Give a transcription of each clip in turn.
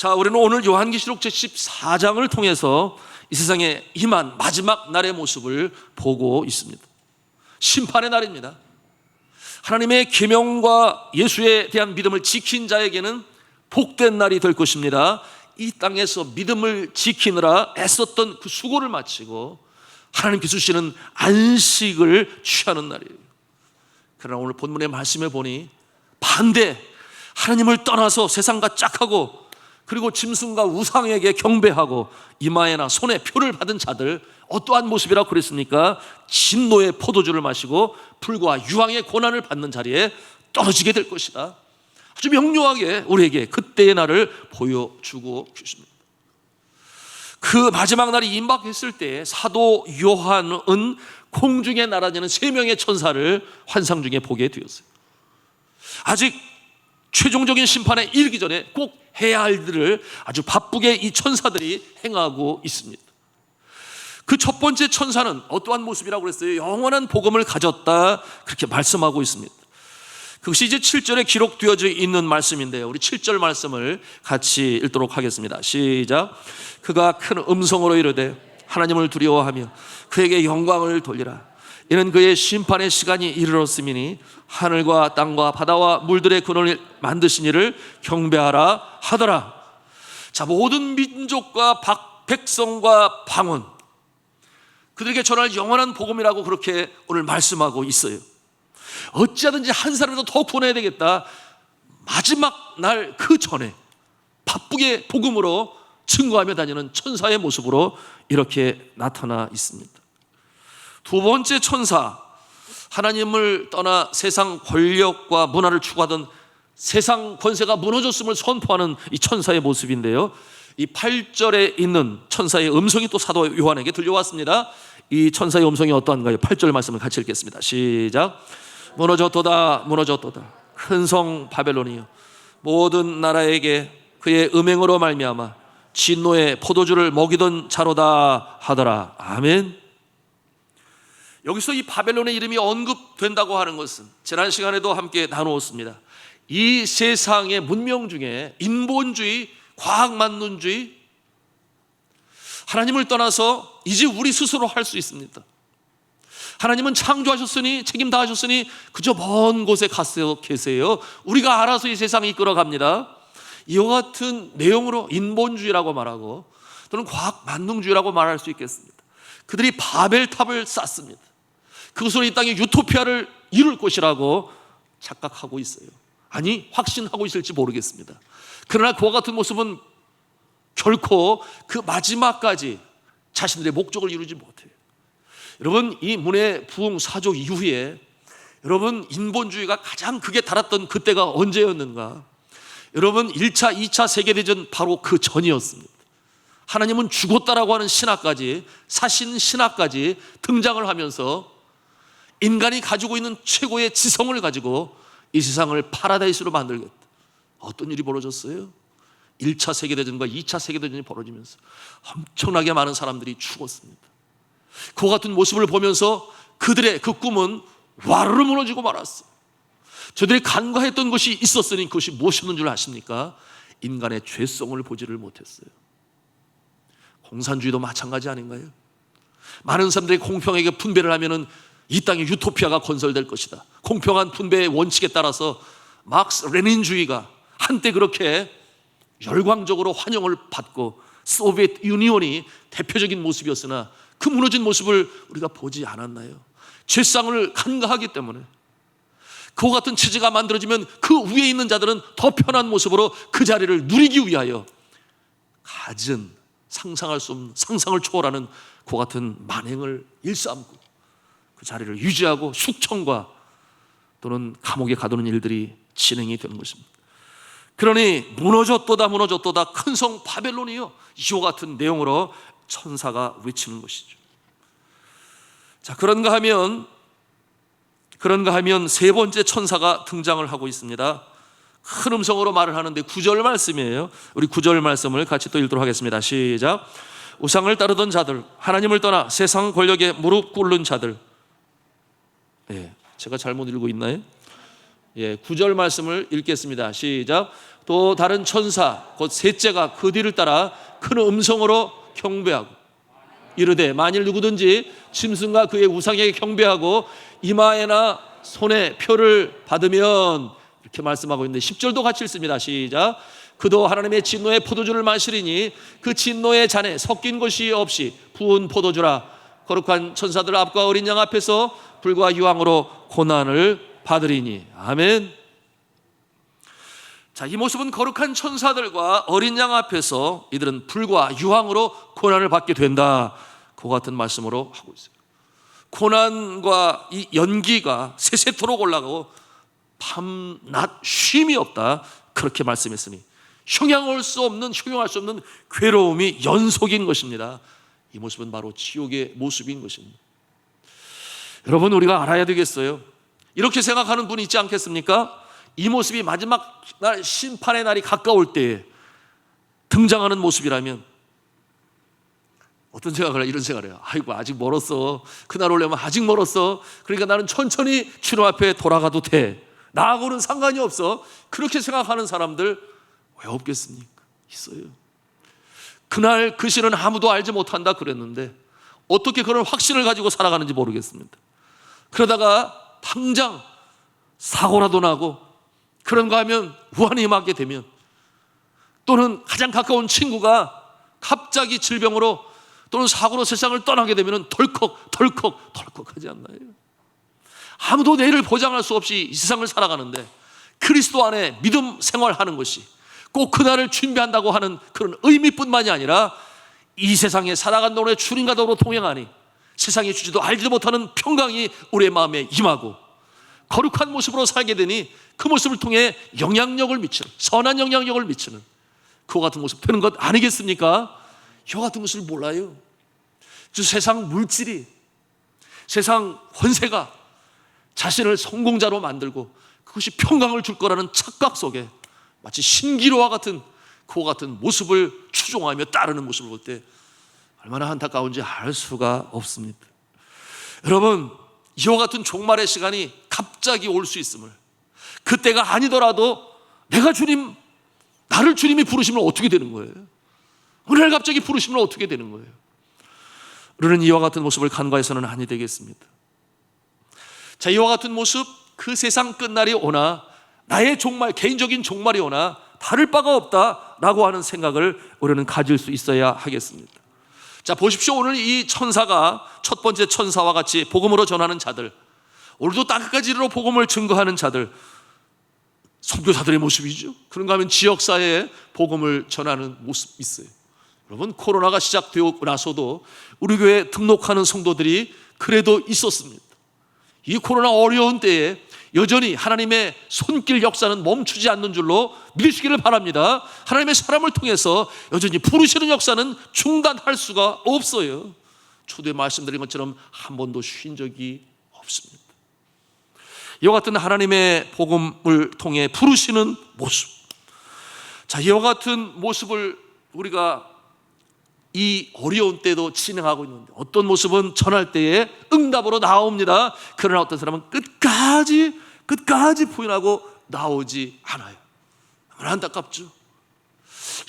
자, 우리는 오늘 요한계시록 제14장을 통해서 이 세상에 임한 마지막 날의 모습을 보고 있습니다. 심판의 날입니다. 하나님의 계명과 예수에 대한 믿음을 지킨 자에게는 복된 날이 될 것입니다. 이 땅에서 믿음을 지키느라 애썼던 그 수고를 마치고 하나님께 주시는 안식을 취하는 날이에요. 그러나 오늘 본문의 말씀에 보니 반대 하나님을 떠나서 세상과 짝하고 그리고 짐승과 우상에게 경배하고 이마에나 손에 표를 받은 자들 어떠한 모습이라고 그랬습니까? 진노의 포도주를 마시고 불과 유황의 고난을 받는 자리에 떨어지게 될 것이다. 아주 명료하게 우리에게 그때의 날을 보여주고 계십니다. 그 마지막 날이 임박했을 때 사도 요한은 공중에 날아다니는 세 명의 천사를 환상 중에 보게 되었어요. 아직 최종적인 심판에 이르기 전에 꼭 해야 할 일들을 아주 바쁘게 이 천사들이 행하고 있습니다. 그 첫 번째 천사는 어떠한 모습이라고 그랬어요? 영원한 복음을 가졌다. 그렇게 말씀하고 있습니다. 그것이 이제 7절에 기록되어져 있는 말씀인데요. 우리 7절 말씀을 같이 읽도록 하겠습니다. 시작. 그가 큰 음성으로 이르되 하나님을 두려워하며 그에게 영광을 돌리라. 이는 그의 심판의 시간이 이르렀음이니 하늘과 땅과 바다와 물들의 근원을 만드신 이를 경배하라 하더라. 자, 모든 민족과 박, 백성과 방언 그들에게 전할 영원한 복음이라고 그렇게 오늘 말씀하고 있어요. 어찌하든지 한 사람이라도 더 구원해야 되겠다. 마지막 날 그 전에 바쁘게 복음으로 증거하며 다니는 천사의 모습으로 이렇게 나타나 있습니다. 두 번째 천사, 하나님을 떠나 세상 권력과 문화를 추구하던 세상 권세가 무너졌음을 선포하는 이 천사의 모습인데요. 이 8절에 있는 천사의 음성이 또 사도 요한에게 들려왔습니다. 이 천사의 음성이 어떠한가요? 8절 말씀을 같이 읽겠습니다. 시작. 무너졌도다, 무너졌도다. 큰 성 바벨론이요. 모든 나라에게 그의 음행으로 말미암아 진노의 포도주를 먹이던 자로다 하더라. 아멘. 여기서 이 바벨론의 이름이 언급된다고 하는 것은 지난 시간에도 함께 나누었습니다. 이 세상의 문명 중에 인본주의, 과학 만능주의, 하나님을 떠나서 이제 우리 스스로 할 수 있습니다. 하나님은 창조하셨으니 책임 다 하셨으니 그저 먼 곳에 가서 계세요. 우리가 알아서 이 세상을 이끌어 갑니다. 이와 같은 내용으로 인본주의라고 말하고 또는 과학 만능주의라고 말할 수 있겠습니다. 그들이 바벨탑을 쌓습니다. 그것으로 이 땅에 유토피아를 이룰 것이라고 착각하고 있어요. 아니, 확신하고 있을지 모르겠습니다. 그러나 그와 같은 모습은 결코 그 마지막까지 자신들의 목적을 이루지 못해요. 여러분, 이 문의 부흥 사조 이후에 여러분, 인본주의가 가장 극에 달았던 그때가 언제였는가? 여러분, 1차, 2차 세계대전 바로 그 전이었습니다. 하나님은 죽었다라고 하는 신학까지, 사신 신학까지 등장을 하면서 인간이 가지고 있는 최고의 지성을 가지고 이 세상을 파라다이스로 만들겠다. 어떤 일이 벌어졌어요? 1차 세계대전과 2차 세계대전이 벌어지면서 엄청나게 많은 사람들이 죽었습니다. 그 같은 모습을 보면서 그들의 그 꿈은 와르르 무너지고 말았어요. 저들이 간과했던 것이 있었으니 그것이 무엇이었는 줄 아십니까? 인간의 죄성을 보지를 못했어요. 공산주의도 마찬가지 아닌가요? 많은 사람들이 공평하게 분배를 하면은 이 땅에 유토피아가 건설될 것이다. 공평한 분배의 원칙에 따라서 막스 레닌주의가 한때 그렇게 열광적으로 환영을 받고 소비에트 유니온이 대표적인 모습이었으나 그 무너진 모습을 우리가 보지 않았나요? 죄상을 간과하기 때문에 그와 같은 체제가 만들어지면 그 위에 있는 자들은 더 편한 모습으로 그 자리를 누리기 위하여 갖은 상상할 수 없는 상상을 초월하는 그 같은 만행을 일삼고 그 자리를 유지하고 숙청과 또는 감옥에 가두는 일들이 진행이 되는 것입니다. 그러니 무너졌도다 무너졌도다 큰 성 바벨론이요 이와 같은 내용으로 천사가 외치는 것이죠. 자 그런가 하면 그런가 하면 세 번째 천사가 등장을 하고 있습니다. 큰 음성으로 말을 하는데 구절 말씀이에요. 우리 구절 말씀을 같이 또 읽도록 하겠습니다. 시작. 우상을 따르던 자들, 하나님을 떠나 세상 권력에 무릎 꿇는 자들. 예, 제가 잘못 읽고 있나요? 예, 9절 말씀을 읽겠습니다. 시작. 또 다른 천사 곧 셋째가 그 뒤를 따라 큰 음성으로 경배하고 이르되 만일 누구든지 짐승과 그의 우상에게 경배하고 이마에나 손에 표를 받으면 이렇게 말씀하고 있는데 10절도 같이 읽습니다. 시작. 그도 하나님의 진노의 포도주를 마시리니 그 진노의 잔에 섞인 것이 없이 부은 포도주라 거룩한 천사들 앞과 어린 양 앞에서 불과 유황으로 고난을 받으리니 아멘. 자, 이 모습은 거룩한 천사들과 어린 양 앞에서 이들은 불과 유황으로 고난을 받게 된다. 그 같은 말씀으로 하고 있어요. 고난과 이 연기가 세세토록 올라가고 밤낮 쉼이 없다. 그렇게 말씀했으니 형용할 수 없는 형용할 수 없는 괴로움이 연속인 것입니다. 이 모습은 바로 지옥의 모습인 것입니다. 여러분 우리가 알아야 되겠어요. 이렇게 생각하는 분이 있지 않겠습니까? 이 모습이 마지막 날 심판의 날이 가까울 때에 등장하는 모습이라면 어떤 생각을 해? 이런 생각을 해요. 아이고 아직 멀었어. 그날 오려면 아직 멀었어. 그러니까 나는 천천히 주님 앞에 돌아가도 돼. 나하고는 상관이 없어. 그렇게 생각하는 사람들 왜 없겠습니까? 있어요. 그날 그 시는 아무도 알지 못한다 그랬는데 어떻게 그런 확신을 가지고 살아가는지 모르겠습니다. 그러다가 당장 사고라도 나고 그런가 하면 우한이 임하게 되면 또는 가장 가까운 친구가 갑자기 질병으로 또는 사고로 세상을 떠나게 되면 덜컥 덜컥 덜컥 하지 않나요? 아무도 내일을 보장할 수 없이 이 세상을 살아가는데 그리스도 안에 믿음 생활하는 것이 꼭 그날을 준비한다고 하는 그런 의미뿐만이 아니라 이 세상에 살아간 동안에 주님과 더불어 동행하니 세상에 주지도 알지도 못하는 평강이 우리의 마음에 임하고 거룩한 모습으로 살게 되니 그 모습을 통해 영향력을 미치는 선한 영향력을 미치는 그와 같은 모습 되는 것 아니겠습니까? 이와 같은 것을 몰라요. 그 세상 물질이 세상 권세가 자신을 성공자로 만들고 그것이 평강을 줄 거라는 착각 속에 마치 신기로와 같은 그와 같은 모습을 추종하며 따르는 모습을 볼때 얼마나 안타까운지 알 수가 없습니다. 여러분, 이와 같은 종말의 시간이 갑자기 올 수 있음을 그때가 아니더라도 내가 주님, 나를 주님이 부르시면 어떻게 되는 거예요? 오늘 갑자기 부르시면 어떻게 되는 거예요? 우리는 이와 같은 모습을 간과해서는 아니 되겠습니다. 자, 이와 같은 모습, 그 세상 끝날이 오나 나의 종말, 개인적인 종말이 오나 다를 바가 없다라고 하는 생각을 우리는 가질 수 있어야 하겠습니다. 자, 보십시오. 오늘 이 천사가 첫 번째 천사와 같이 복음으로 전하는 자들, 오늘도 땅끝까지로 복음을 증거하는 자들, 선교사들의 모습이죠. 그런가 하면 지역사회에 복음을 전하는 모습 있어요. 여러분, 코로나가 시작되고 나서도 우리 교회 등록하는 성도들이 그래도 있었습니다. 이 코로나 어려운 때에 여전히 하나님의 손길 역사는 멈추지 않는 줄로 믿으시기를 바랍니다. 하나님의 사람을 통해서 여전히 부르시는 역사는 중단할 수가 없어요. 초대에 말씀드린 것처럼 한 번도 쉰 적이 없습니다. 이와 같은 하나님의 복음을 통해 부르시는 모습. 자, 이와 같은 모습을 우리가 이 어려운 때도 진행하고 있는데 어떤 모습은 전할 때에 응답으로 나옵니다. 그러나 어떤 사람은 끝 까지 끝까지 부인하고 나오지 않아요. 안타깝죠.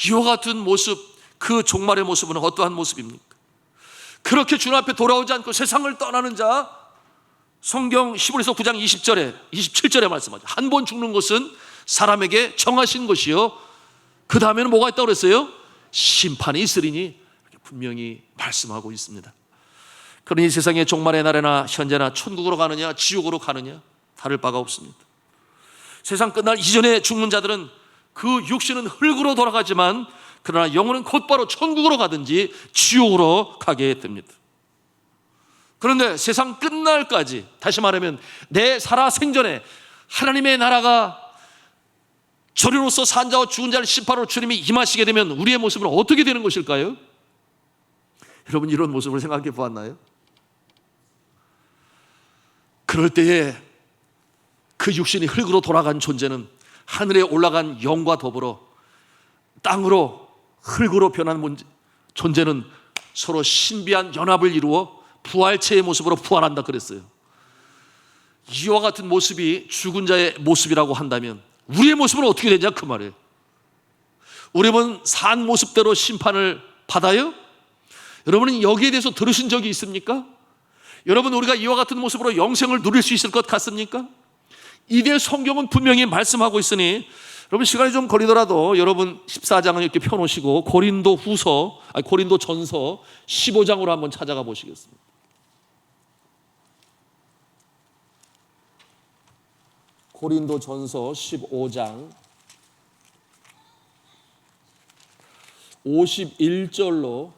이와 같은 모습, 그 종말의 모습은 어떠한 모습입니까? 그렇게 주님 앞에 돌아오지 않고 세상을 떠나는 자, 성경 11에서 9장 20절에, 27절에 말씀하죠. 한 번 죽는 것은 사람에게 정하신 것이요. 그 다음에는 뭐가 있다고 그랬어요? 심판이 있으리니 분명히 말씀하고 있습니다. 그러니 세상의 종말의 날에나 현재나 천국으로 가느냐 지옥으로 가느냐 다를 바가 없습니다. 세상 끝날 이전에 죽는 자들은 그 육신은 흙으로 돌아가지만 그러나 영혼은 곧바로 천국으로 가든지 지옥으로 가게 됩니다. 그런데 세상 끝날까지 다시 말하면 내 살아 생전에 하나님의 나라가 저리로서 산자와 죽은 자를 심판으로 주님이 임하시게 되면 우리의 모습은 어떻게 되는 것일까요? 여러분 이런 모습을 생각해 보았나요? 그럴 때에 그 육신이 흙으로 돌아간 존재는 하늘에 올라간 영과 더불어 땅으로 흙으로 변한 존재는 서로 신비한 연합을 이루어 부활체의 모습으로 부활한다 그랬어요. 이와 같은 모습이 죽은 자의 모습이라고 한다면 우리의 모습은 어떻게 되냐 그 말이에요. 우리는 산 모습대로 심판을 받아요? 여러분은 여기에 대해서 들으신 적이 있습니까? 여러분 우리가 이와 같은 모습으로 영생을 누릴 수 있을 것 같습니까? 이대 성경은 분명히 말씀하고 있으니 여러분 시간이 좀 걸리더라도 여러분 14장을 이렇게 펴놓으시고 고린도 후서 아니 고린도 전서 15장으로 한번 찾아가 보시겠습니다. 고린도 전서 15장 51절로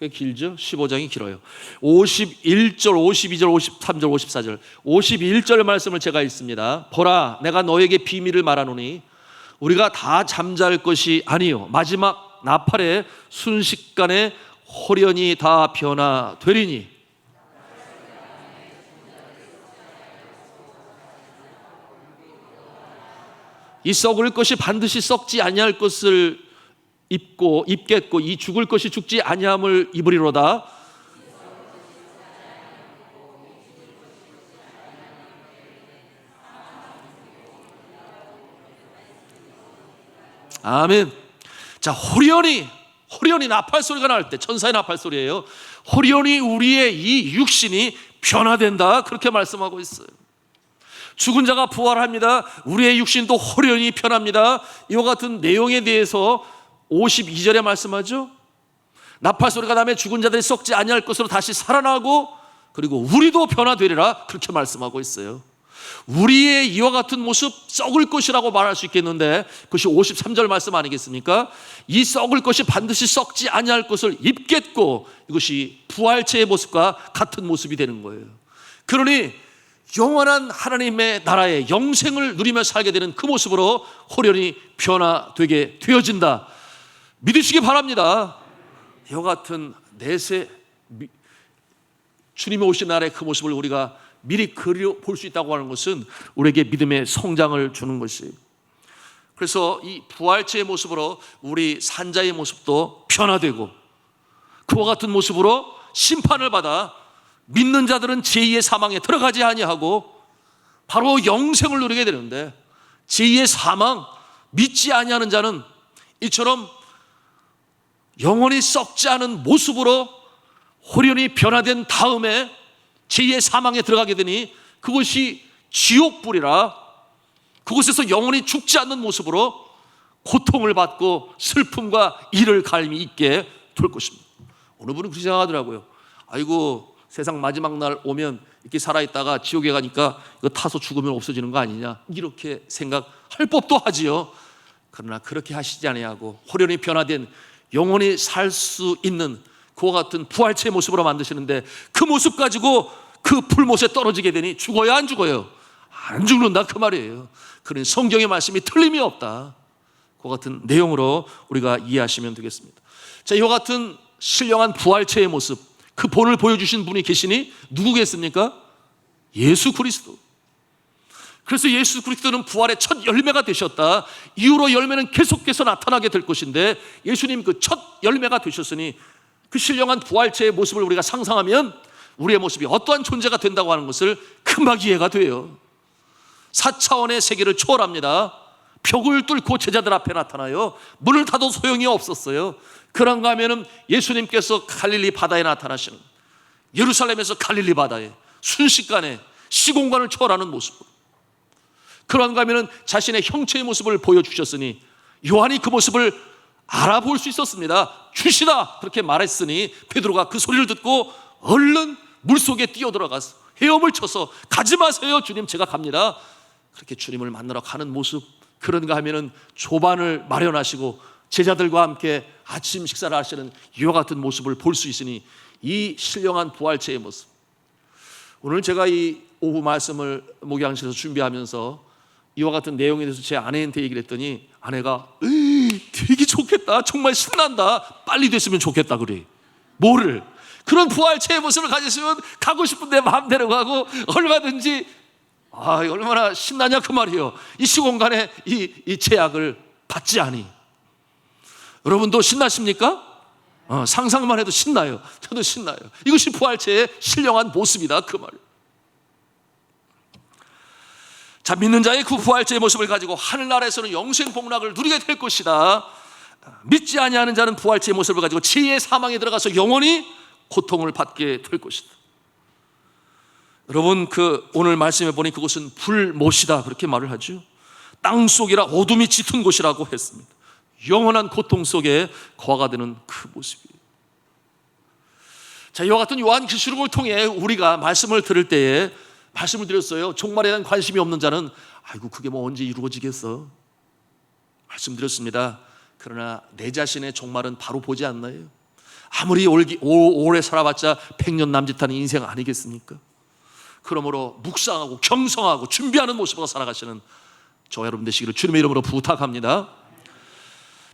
꽤 길죠? 15장이 길어요. 51절, 52절, 53절, 54절. 51절 말씀을 제가 읽습니다. 보라, 내가 너에게 비밀을 말하노니 우리가 다 잠잘 것이 아니요. 마지막 나팔의 순식간에 호련히 다 변화되리니 이 썩을 것이 반드시 썩지 아니할 것을 입고 입겠고 이 죽을 것이 죽지 아니함을 입으리로다. 아멘. 자, 호련히 호련히 나팔 소리가 날 때 천사의 나팔 소리예요. 호련히 우리의 이 육신이 변화된다. 그렇게 말씀하고 있어요. 죽은 자가 부활합니다. 우리의 육신도 호련히 변합니다. 이와 같은 내용에 대해서 52절에 말씀하죠. 나팔 소리가 나면 죽은 자들이 썩지 아니할 것으로 다시 살아나고 그리고 우리도 변화되리라 그렇게 말씀하고 있어요. 우리의 이와 같은 모습 썩을 것이라고 말할 수 있겠는데 그것이 53절 말씀 아니겠습니까? 이 썩을 것이 반드시 썩지 아니할 것을 입겠고 이것이 부활체의 모습과 같은 모습이 되는 거예요. 그러니 영원한 하나님의 나라의 영생을 누리며 살게 되는 그 모습으로 호련히 변화되게 되어진다. 믿으시기 바랍니다. 이와 같은 내세 주님이 오신 날의 그 모습을 우리가 미리 그려 볼 수 있다고 하는 것은 우리에게 믿음의 성장을 주는 것이. 그래서 이 부활체의 모습으로 우리 산자의 모습도 변화되고 그와 같은 모습으로 심판을 받아 믿는 자들은 제2의 사망에 들어가지 아니하고 바로 영생을 누리게 되는데 제2의 사망 믿지 아니하는 자는 이처럼 영원히 썩지 않은 모습으로 호련히 변화된 다음에 제2의 사망에 들어가게 되니 그것이 지옥불이라 그곳에서 영원히 죽지 않는 모습으로 고통을 받고 슬픔과 이를 갈미 있게 될 것입니다. 어느 분은 그렇게 생각하더라고요. 아이고 세상 마지막 날 오면 이렇게 살아있다가 지옥에 가니까 이거 타서 죽으면 없어지는 거 아니냐 이렇게 생각할 법도 하지요. 그러나 그렇게 하시지 아니하고 호련히 변화된 영원히 살 수 있는 그와 같은 부활체의 모습으로 만드시는데 그 모습 가지고 그 풀못에 떨어지게 되니 죽어야 안 죽어요? 안 죽는다 그 말이에요. 그런 성경의 말씀이 틀림이 없다. 그 같은 내용으로 우리가 이해하시면 되겠습니다. 자, 이와 같은 신령한 부활체의 모습, 그 본을 보여주신 분이 계시니 누구겠습니까? 예수 그리스도. 그래서 예수 그리스도는 부활의 첫 열매가 되셨다. 이후로 열매는 계속해서 나타나게 될 것인데 예수님 그 첫 열매가 되셨으니 그 신령한 부활체의 모습을 우리가 상상하면 우리의 모습이 어떠한 존재가 된다고 하는 것을 금방 이해가 돼요. 4차원의 세계를 초월합니다. 벽을 뚫고 제자들 앞에 나타나요. 문을 닫아도 소용이 없었어요. 그런가 하면은 예수님께서 갈릴리 바다에 나타나시는 예루살렘에서 갈릴리 바다에 순식간에 시공간을 초월하는 모습 그런가 하면은 자신의 형체의 모습을 보여주셨으니 요한이 그 모습을 알아볼 수 있었습니다. 주시다 그렇게 말했으니 베드로가 그 소리를 듣고 얼른 물속에 뛰어들어가서 헤엄을 쳐서 가지 마세요 주님 제가 갑니다. 그렇게 주님을 만나러 가는 모습 그런가 하면은 조반을 마련하시고 제자들과 함께 아침 식사를 하시는 이와 같은 모습을 볼 수 있으니 이 신령한 부활체의 모습 오늘 제가 이 오후 말씀을 목양실에서 준비하면서 이와 같은 내용에 대해서 제 아내한테 얘기를 했더니 아내가 되게 좋겠다. 정말 신난다. 빨리 됐으면 좋겠다. 그래. 뭐를? 그런 부활체의 모습을 가지시면 가고 싶은 데 마음대로 가고 얼마든지 아 얼마나 신나냐 그 말이요. 이 시공간에 이, 이 제약을 받지 않니. 여러분도 신나십니까? 어, 상상만 해도 신나요. 저도 신나요. 이것이 부활체의 신령한 모습이다 그 말. 자, 믿는 자의 그 부활체의 모습을 가지고 하늘나라에서는 영생 복락을 누리게 될 것이다. 믿지 아니하는 자는 부활체의 모습을 가지고 지혜의 사망에 들어가서 영원히 고통을 받게 될 것이다. 여러분 그 오늘 말씀해 보니 그곳은 불못이다 그렇게 말을 하죠. 땅 속이라 어둠이 짙은 곳이라고 했습니다. 영원한 고통 속에 거하가 되는 그 모습이에요. 자, 이와 같은 요한 계시록을 통해 우리가 말씀을 들을 때에 말씀을 드렸어요. 종말에 대한 관심이 없는 자는 아이고 그게 뭐 언제 이루어지겠어? 말씀드렸습니다. 그러나 내 자신의 종말은 바로 보지 않나요? 아무리 올기, 오, 오래 살아봤자 백년 남짓하는 인생 아니겠습니까? 그러므로 묵상하고 경성하고 준비하는 모습으로 살아가시는 저 여러분 되시기를 주님의 이름으로 부탁합니다.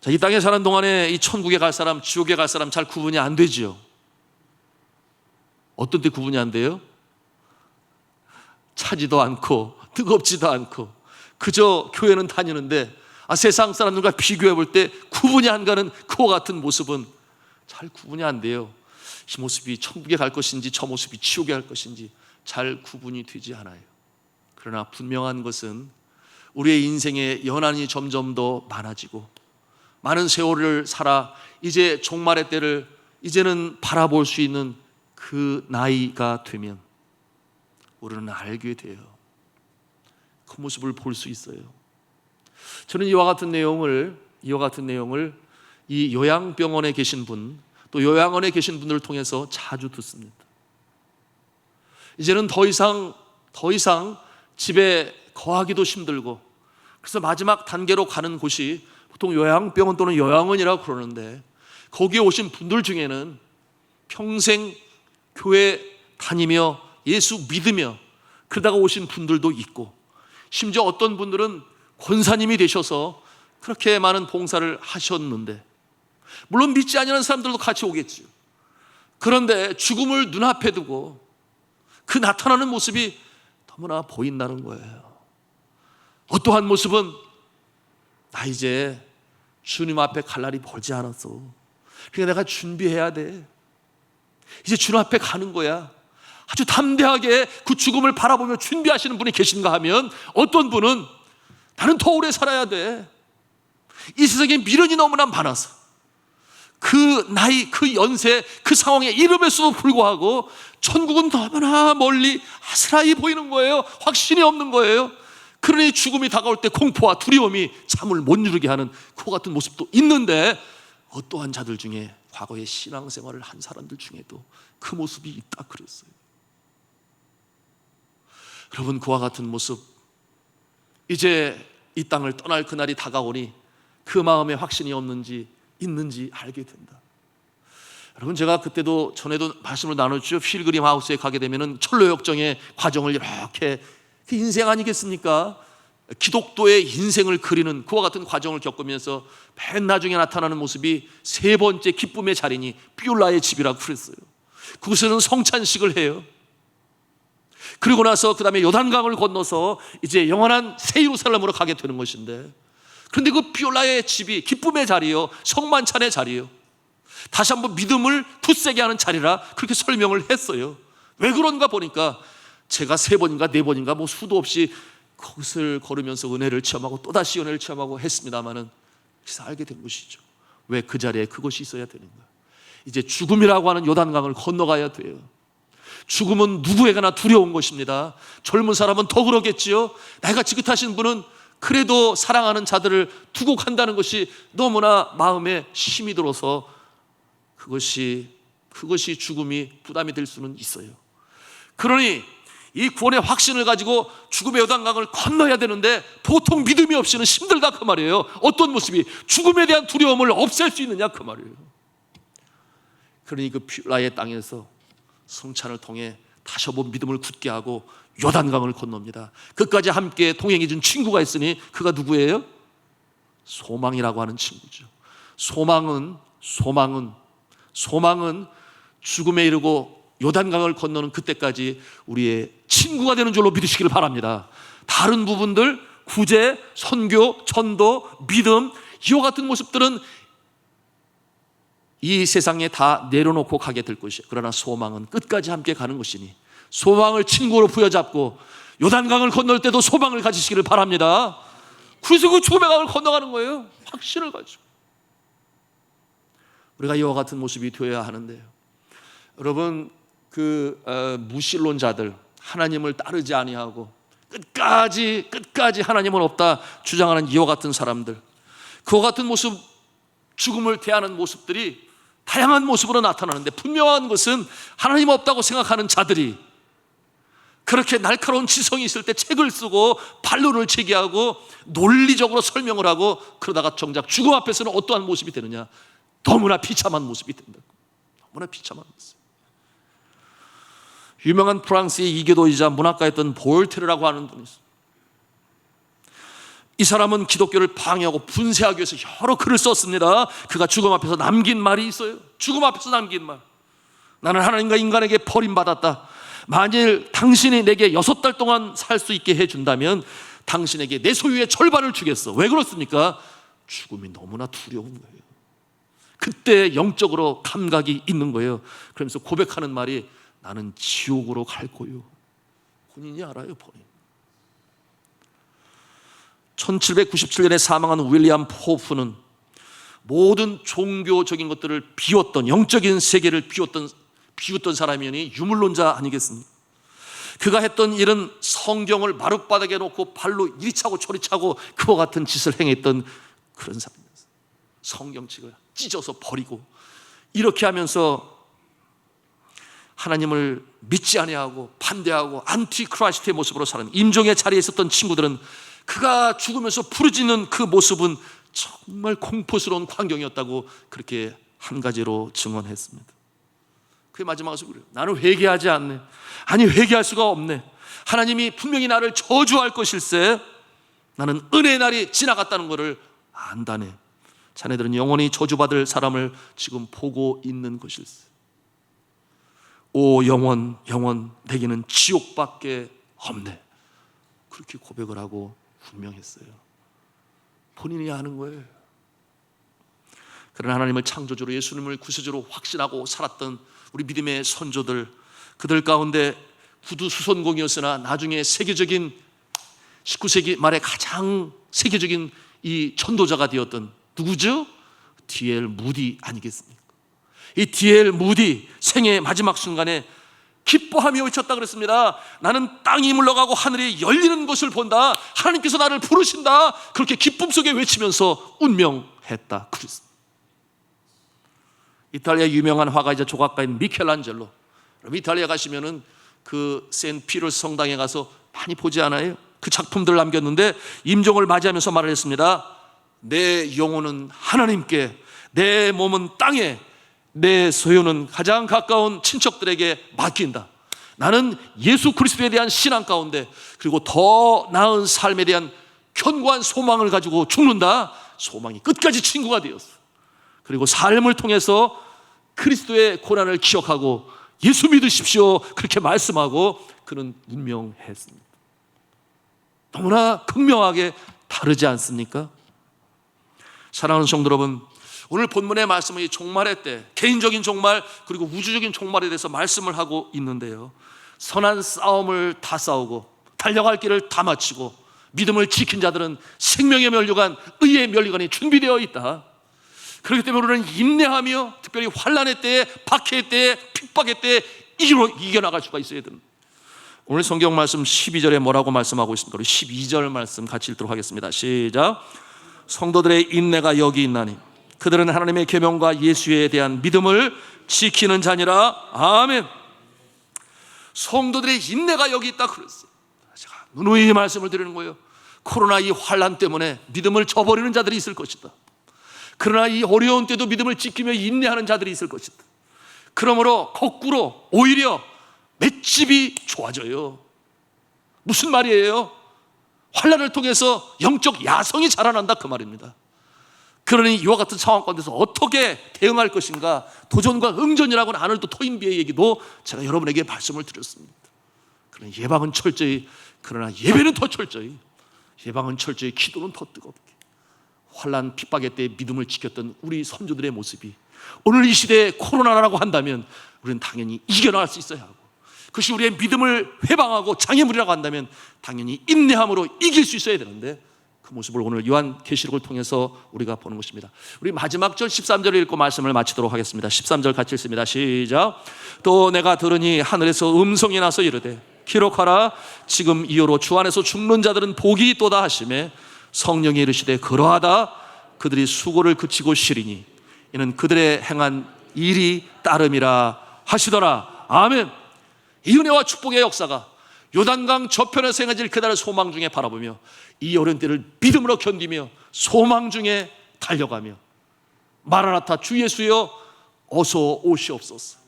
자, 이 땅에 사는 동안에 이 천국에 갈 사람, 지옥에 갈 사람 잘 구분이 안 되지요. 어떤 때 구분이 안 돼요? 차지도 않고 뜨겁지도 않고 그저 교회는 다니는데 아, 세상 사람들과 비교해 볼 때 구분이 안 가는 그와 같은 모습은 잘 구분이 안 돼요. 이 모습이 천국에 갈 것인지 저 모습이 지옥에 갈 것인지 잘 구분이 되지 않아요. 그러나 분명한 것은 우리의 인생에 연한이 점점 더 많아지고 많은 세월을 살아 이제 종말의 때를 이제는 바라볼 수 있는 그 나이가 되면 우리는 알게 돼요. 그 모습을 볼 수 있어요. 저는 이와 같은 내용을 이와 같은 내용을 이 요양병원에 계신 분, 또 요양원에 계신 분들을 통해서 자주 듣습니다. 이제는 더 이상 더 이상 집에 거하기도 힘들고 그래서 마지막 단계로 가는 곳이 보통 요양병원 또는 요양원이라고 그러는데 거기에 오신 분들 중에는 평생 교회 다니며 예수 믿으며 그러다가 오신 분들도 있고 심지어 어떤 분들은 권사님이 되셔서 그렇게 많은 봉사를 하셨는데 물론 믿지 않는 사람들도 같이 오겠죠. 그런데 죽음을 눈앞에 두고 그 나타나는 모습이 너무나 보인다는 거예요. 어떠한 모습은 나 이제 주님 앞에 갈 날이 멀지 않았어. 그러니까 내가 준비해야 돼. 이제 주님 앞에 가는 거야. 아주 담대하게 그 죽음을 바라보며 준비하시는 분이 계신가 하면 어떤 분은 나는 더 오래 살아야 돼. 이 세상에 미련이 너무나 많아서 그 나이, 그 연세, 그 상황에 이름에서도 불구하고 천국은 너무나 멀리 아스라이 보이는 거예요. 확신이 없는 거예요. 그러니 죽음이 다가올 때 공포와 두려움이 잠을 못 이루게 하는 그 같은 모습도 있는데 어떠한 자들 중에 과거에 신앙생활을 한 사람들 중에도 그 모습이 있다 그랬어요. 여러분 그와 같은 모습 이제 이 땅을 떠날 그날이 다가오니 그 마음에 확신이 없는지 있는지 알게 된다. 여러분 제가 그때도 전에도 말씀을 나눴죠. 필그림 하우스에 가게 되면은 철로 역정의 과정을 이렇게 그 인생 아니겠습니까? 기독도의 인생을 그리는 그와 같은 과정을 겪으면서 맨 나중에 나타나는 모습이 세 번째 기쁨의 자리니 삐올라의 집이라고 그랬어요. 그곳에는 성찬식을 해요. 그리고 나서 그 다음에 요단강을 건너서 이제 영원한 새 예루살렘으로 가게 되는 것인데 그런데 그 삐올라의 집이 기쁨의 자리요 성만찬의 자리요 다시 한번 믿음을 굳세게 하는 자리라 그렇게 설명을 했어요. 왜 그런가 보니까 제가 세 번인가 네 번인가 뭐 수도 없이 그것을 걸으면서 은혜를 체험하고 또다시 은혜를 체험하고 했습니다마는 그래서 알게 된 것이죠. 왜 그 자리에 그것이 있어야 되는가? 이제 죽음이라고 하는 요단강을 건너가야 돼요. 죽음은 누구에게나 두려운 것입니다. 젊은 사람은 더 그러겠지요. 나이가 지긋하신 분은 그래도 사랑하는 자들을 두고 간다는 것이 너무나 마음에 힘이 들어서 그것이 그것이 죽음이 부담이 될 수는 있어요. 그러니 이 구원의 확신을 가지고 죽음의 요단강을 건너야 되는데 보통 믿음이 없이는 힘들다 그 말이에요. 어떤 모습이 죽음에 대한 두려움을 없앨 수 있느냐 그 말이에요. 그러니 그 퓨라의 땅에서 성찬을 통해 다시 한번 믿음을 굳게 하고 요단강을 건넙니다. 그까지 함께 동행해 준 친구가 있으니 그가 누구예요? 소망이라고 하는 친구죠. 소망은 소망은 소망은 죽음에 이르고 요단강을 건너는 그때까지 우리의 친구가 되는 줄로 믿으시기를 바랍니다. 다른 부분들 구제, 선교, 전도, 믿음 이와 같은 모습들은 이 세상에 다 내려놓고 가게 될 것이에요. 그러나 소망은 끝까지 함께 가는 것이니 소망을 친구로 부여잡고 요단강을 건널 때도 소망을 가지시기를 바랍니다. 그래서 그 죽음의 강을 건너가는 거예요. 확신을 가지고. 우리가 이와 같은 모습이 되어야 하는데요. 여러분 그 어, 무신론자들 하나님을 따르지 아니하고 끝까지 끝까지 하나님은 없다 주장하는 이와 같은 사람들 그와 같은 모습 죽음을 대하는 모습들이 다양한 모습으로 나타나는데 분명한 것은 하나님 없다고 생각하는 자들이 그렇게 날카로운 지성이 있을 때 책을 쓰고 반론을 제기하고 논리적으로 설명을 하고 그러다가 정작 죽음 앞에서는 어떠한 모습이 되느냐? 너무나 비참한 모습이 된다. 너무나 비참한 모습. 유명한 프랑스의 이교도이자 문학가였던 볼테르라고 하는 분이 있어요 이 사람은 기독교를 방해하고 분쇄하기 위해서 여러 글을 썼습니다. 그가 죽음 앞에서 남긴 말이 있어요. 죽음 앞에서 남긴 말. 나는 하나님과 인간에게 버림받았다. 만일 당신이 내게 여섯 달 동안 살 수 있게 해준다면 당신에게 내 소유의 절반을 주겠어. 왜 그렇습니까? 죽음이 너무나 두려운 거예요. 그때 영적으로 감각이 있는 거예요. 그러면서 고백하는 말이 나는 지옥으로 갈 거요. 본인이 알아요, 본인. 1797년에 사망한 윌리엄 포프는 모든 종교적인 것들을 비웠던 영적인 세계를 비웠던 비웃던 사람이니 유물론자 아니겠습니까? 그가 했던 일은 성경을 마룻바닥에 놓고 발로 이리 차고 저리 차고 그와 같은 짓을 행했던 그런 사람이었어요. 성경책을 찢어서 버리고 이렇게 하면서 하나님을 믿지 아니하고 반대하고 안티 크라이스트의 모습으로 사는 임종의 자리에 있었던 친구들은 그가 죽으면서 부르짖는 그 모습은 정말 공포스러운 광경이었다고 그렇게 한 가지로 증언했습니다. 그게 마지막에서 그래요. 나는 회개하지 않네. 아니 회개할 수가 없네. 하나님이 분명히 나를 저주할 것일세. 나는 은혜의 날이 지나갔다는 것을 안다네. 자네들은 영원히 저주받을 사람을 지금 보고 있는 것일세. 오 영원 영원 내게는 지옥밖에 없네. 그렇게 고백을 하고 분명했어요. 본인이 하는 거예요. 그런 하나님을 창조주로 예수님을 구세주로 확신하고 살았던 우리 믿음의 선조들 그들 가운데 구두 수선공이었으나 나중에 세계적인 19세기 말에 가장 세계적인 이 전도자가 되었던 누구죠? D.L. 무디 아니겠습니까? 이 D.L. 무디 생의 마지막 순간에 기뻐하며 외쳤다 그랬습니다. 나는 땅이 물러가고 하늘이 열리는 것을 본다. 하나님께서 나를 부르신다. 그렇게 기쁨 속에 외치면서 운명했다. 그랬습니다. 이탈리아 유명한 화가이자 조각가인 미켈란젤로. 이탈리아 가시면은 그센 피를 성당에 가서 많이 보지 않아요? 그 작품들 남겼는데 임종을 맞이하면서 말을 했습니다. 내 영혼은 하나님께, 내 몸은 땅에, 내 소유는 가장 가까운 친척들에게 맡긴다. 나는 예수 그리스도에 대한 신앙 가운데 그리고 더 나은 삶에 대한 견고한 소망을 가지고 죽는다. 소망이 끝까지 친구가 되었어. 그리고 삶을 통해서 그리스도의 고난을 기억하고 예수 믿으십시오. 그렇게 말씀하고 그는 운명했습니다. 너무나 극명하게 다르지 않습니까? 사랑하는 성도 여러분, 오늘 본문의 말씀은 이 종말의 때, 개인적인 종말 그리고 우주적인 종말에 대해서 말씀을 하고 있는데요. 선한 싸움을 다 싸우고 달려갈 길을 다 마치고 믿음을 지킨 자들은 생명의 면류관, 의의 면류관이 준비되어 있다. 그렇기 때문에 우리는 인내하며 특별히 환란의 때에, 박해의 때에, 핍박의 때에 이겨, 이겨나갈 수가 있어야 됩니다. 오늘 성경 말씀 12절에 뭐라고 말씀하고 있습니까? 우리 12절 말씀 같이 읽도록 하겠습니다. 시작. 성도들의 인내가 여기 있나니 그들은 하나님의 계명과 예수에 대한 믿음을 지키는 자니라. 아멘. 성도들의 인내가 여기 있다 그랬어요. 제가 누누이 말씀을 드리는 거예요. 코로나 이 환란 때문에 믿음을 저버리는 자들이 있을 것이다. 그러나 이 어려운 때도 믿음을 지키며 인내하는 자들이 있을 것이다. 그러므로 거꾸로 오히려 맷집이 좋아져요. 무슨 말이에요? 환란을 통해서 영적 야성이 자라난다 그 말입니다. 그러니 이와 같은 상황 가운데서 어떻게 대응할 것인가 도전과 응전이라고는 하늘 또 토인비의 얘기도 제가 여러분에게 말씀을 드렸습니다. 그러나 예방은 철저히 그러나 예배는 더 철저히 예방은 철저히 기도는 더 뜨겁게 환란 핍박의 때 믿음을 지켰던 우리 선조들의 모습이 오늘 이 시대에 코로나라고 한다면 우리는 당연히 이겨나갈 수 있어야 하고 그것이 우리의 믿음을 회방하고 장애물이라고 한다면 당연히 인내함으로 이길 수 있어야 되는데 그 모습을 오늘 요한 계시록을 통해서 우리가 보는 것입니다. 우리 마지막 절 13절을 읽고 말씀을 마치도록 하겠습니다. 13절 같이 읽습니다. 시작. 또 내가 들으니 하늘에서 음성이 나서 이르되 기록하라 지금 이후로 주 안에서 죽는 자들은 복이 있도다 하심에 성령이 이르시되 그러하다 그들이 수고를 그치고 쉬리니 이는 그들의 행한 일이 따름이라 하시더라. 아멘. 이 은혜와 축복의 역사가 요단강 저편에서 행해질 그날을 소망 중에 바라보며 이 어려운 때를 믿음으로 견디며 소망 중에 달려가며 마라나타 주 예수여 어서 오시옵소서.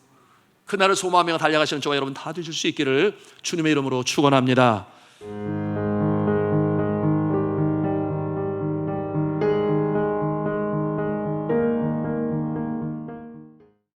그날을 소망하며 달려가시는 저와 여러분 다 되실 수 있기를 주님의 이름으로 축원합니다.